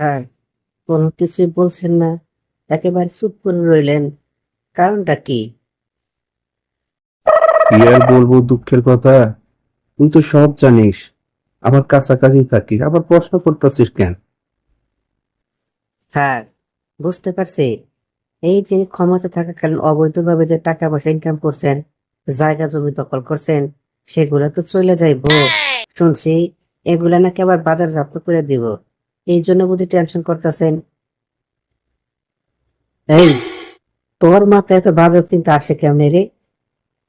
Sir কোনো কিছুই বলছেন না। একেবারে চুপ করে রইলেন। কারণটা কি? কি আর বলব দুঃখের কথা? তুই তো সব জানিস। আমার কাছাকাছি থাকিস আবার প্রশ্ন করতেছিস কেন? স্যার বুঝতে পারছি। এই যে ক্ষমতা থাকাকালীন অবৈধভাবে যে টাকা পয়সা ইনকাম করছেন জায়গা জমি দখল করছেন সেগুলা তো চলে যাইব। শুনছি এগুলা নাকি আবার বাজার জব্দ করে দিব। এই জন্য বুঝি টেনশন করতেছেন। এই, তোর মাথায় এত বাজার চিন্তা আসে কেমনে রে?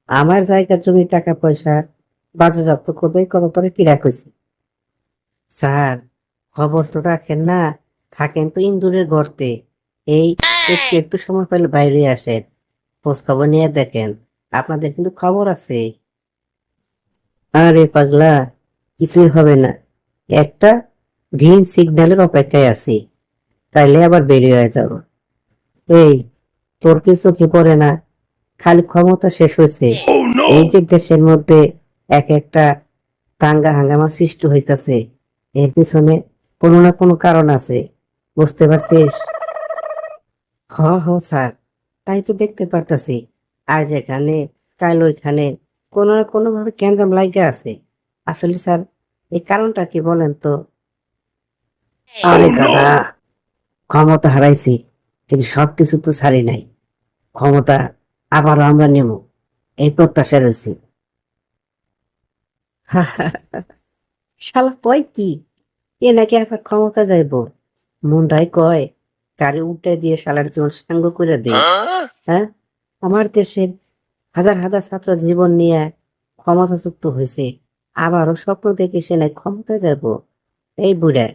আমার জায়গার জমি টাকা পয়সা বাজার জব্দ করবে কত তোরে কি রাখছি স্যার, খবর তো রাখেন না, থাকেন তো ইন্দুরের গর্তে। এই, একটু একটু সময় পেলে বাইরে আসেন খোঁজ খবর নিয়ে দেখেন, আপনাদের কিন্তু খবর আছে। আরে পাগলা, কিছুই হবে না। একটা গ্রিন সিগন্যালের অপেক্ষায় আছি। তাইলে আবার বেরিয়ে হয়ে যাব এই তোর কিছু কি পড়ে না? খালি ক্ষমতা শেষ হয়েছে। এই যে দেশের মধ্যে এক একটা দাঙ্গা হাঙ্গামা সৃষ্টি হইতাছে এর পিছনে কোনো না কোনো কারণ আছে। বুঝতে পারছিস? হ হ স্যার। তাই তো দেখতে পারতাছি। আজ এখানে কাল ওইখানে কোনো না কোনোভাবে ক্যান্ডাম লাইগা আছে। আসলে স্যার এই কারণটা কি বলেন তো? আরে গাদা ক্ষমতা হারাইছি কিন্তু সবকিছু তো ছাড়ি নাই। ক্ষমতা আবারও আমরা নেব এই প্রত্যাশা রয়েছি। শালা কয় কি? এ নাকি আবার ক্ষমতা যাইব। মুন্ডাই কয় গাড়ি উল্টে দিয়ে শালার জীবন সাঙ্গ করে দে। হ্যাঁ? আমার দেশের হাজার হাজার ছাত্র জীবন নিয়ে ক্ষমতা যুক্ত হয়েছে। আবারও স্বপ্ন দেখে সে নাই ক্ষমতা যাব এই বুড়া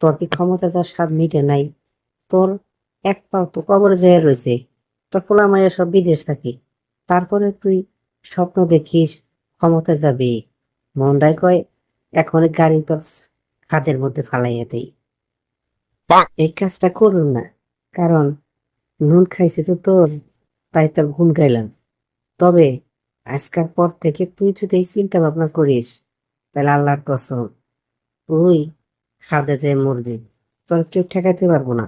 তোর কি ক্ষমতা যাওয়ার স্বাদ মিটে নাই? তোর এক পাও তো কবরে যায় রয়েছে তোর পোলা মায়ের সব বিদেশ থাকে। তারপরে তুই স্বপ্ন দেখিস ক্ষমতা যাবি। মন্ডাই কয় এখন গাড়ি তোর খাদের মধ্যে ফালাইয়া দেই। এই কাজটা করুন না কারণ নুন খাইছে তো তোর তাই তোর গুণ গাইলাম। তবে আজকাল পর থেকে তুই যদি এই চিন্তা ভাবনা করিস তাহলে আল্লাহর কসম তুই খাদে মরবে মরবি তোর কেউ ঠেকাইতে পারব না।